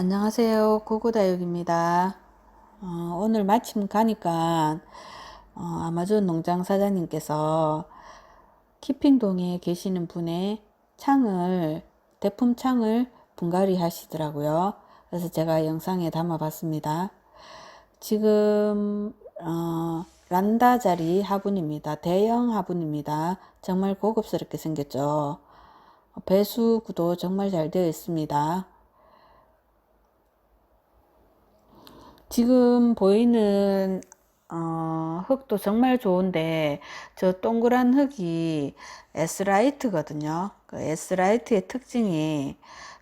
안녕하세요. 구구다육입니다. 어, 오늘 마침 가니까 어, 아마존 농장 사장님께서 키핑동에 계시는 분의 창을 대품 창을 분갈이 하시더라고요. 그래서 제가 영상에 담아 봤습니다. 지금 어, 란다 자리 화분입니다. 대형 화분입니다. 정말 고급스럽게 생겼죠. 배수 구도 정말 잘 되어 있습니다. 지금 보이는 어, 흙도 정말 좋은데 저 동그란 흙이 에스라이트거든요. 그 에스라이트의 특징이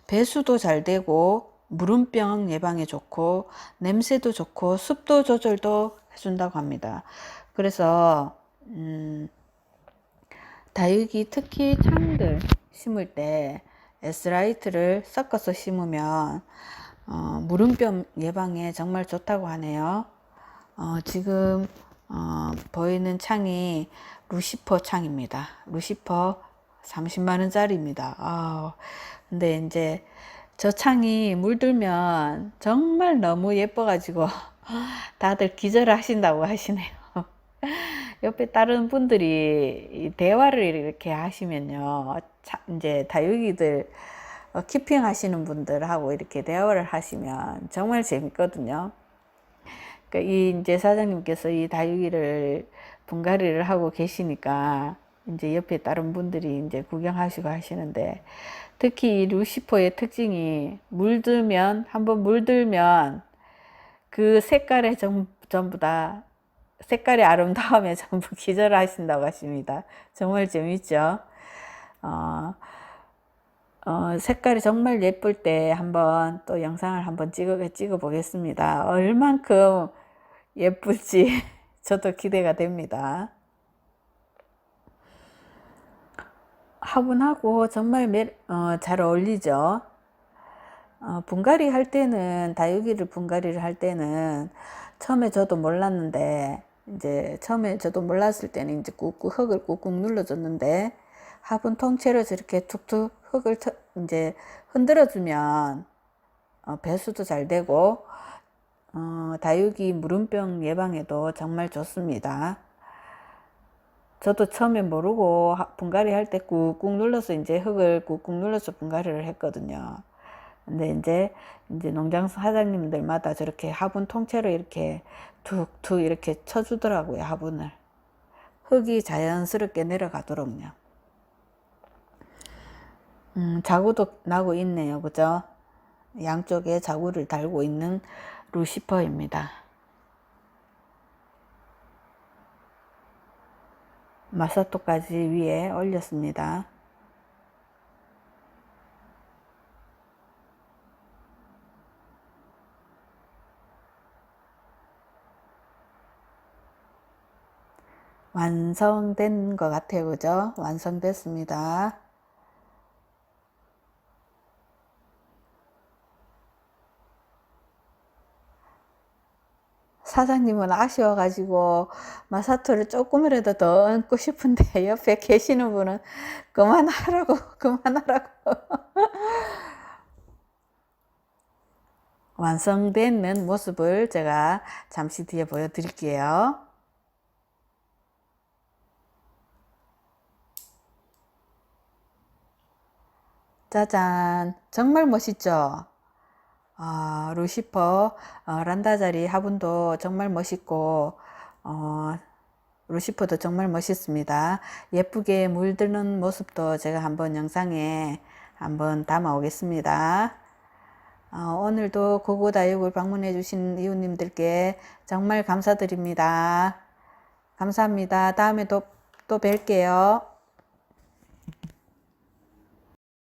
배수도 잘 되고 무름병 예방에 좋고 냄새도 좋고 습도 조절도 해준다고 합니다. 그래서 음, 다육이 특히 창들 심을 때 에스라이트를 섞어서 심으면 어, 무름병 예방에 정말 좋다고 하네요. 어, 지금 어, 보이는 창이 루시퍼 창입니다. 루시퍼 30만 원짜리입니다. 아, 근데 이제 저 창이 물들면 정말 너무 예뻐가지고 다들 기절하신다고 하시네요. 옆에 다른 분들이 대화를 이렇게 하시면요, 차, 이제 다육이들 어, 키핑 하시는 분들하고 이렇게 대화를 하시면 정말 재밌거든요. 그러니까 이 이제 사장님께서 이 다육이를 분갈이를 하고 계시니까 이제 옆에 다른 분들이 이제 구경하시고 하시는데 특히 이 루시퍼의 특징이 물들면 한번 물들면 그 색깔에 전, 전부 다 색깔의 아름다움에 전부 기절하신다고 하십니다. 정말 재밌죠? 어, 어, 색깔이 정말 예쁠 때 한번 또 영상을 한번 찍어, 찍어 보겠습니다. 얼만큼 예쁠지 저도 기대가 됩니다. 화분하고 정말 매, 어, 잘 어울리죠. 어, 분갈이 할 때는 다육이를 분갈이를 할 때는 처음에 저도 몰랐는데 이제 처음에 저도 몰랐을 때는 이제 꾹꾹 흙을 꾹꾹 눌러줬는데 화분 통째로 저렇게 툭툭 흙을 터, 이제 흔들어주면 어, 배수도 잘 되고 어, 다육이 무름병 예방에도 정말 좋습니다. 저도 처음에 모르고 분갈이 할 때 꾹꾹 눌러서 이제 흙을 꾹꾹 눌러서 분갈이를 했거든요. 근데 이제 이제 농장 사장님들마다 저렇게 화분 통째로 이렇게 툭툭 이렇게 쳐주더라고요 화분을 흙이 자연스럽게 내려가도록요. 음, 자구도 나고 있네요. 그죠? 양쪽에 자구를 달고 있는 루시퍼입니다. 마사토까지 위에 올렸습니다. 완성된 것 같아요. 그죠? 완성됐습니다. 사장님은 아쉬워가지고 마사토를 조금이라도 더 얹고 싶은데 옆에 계시는 분은 그만하라고 그만하라고 완성되는 모습을 제가 잠시 뒤에 보여드릴게요. 짜잔 정말 멋있죠? 어, 루시퍼 어, 란다자리 화분도 정말 멋있고 어, 루시퍼도 정말 멋있습니다. 예쁘게 물드는 모습도 제가 한번 영상에 한번 담아 오겠습니다. 어, 오늘도 고고다육을 방문해 주신 이웃님들께 정말 감사드립니다. 감사합니다. 다음에 또, 또 뵐게요.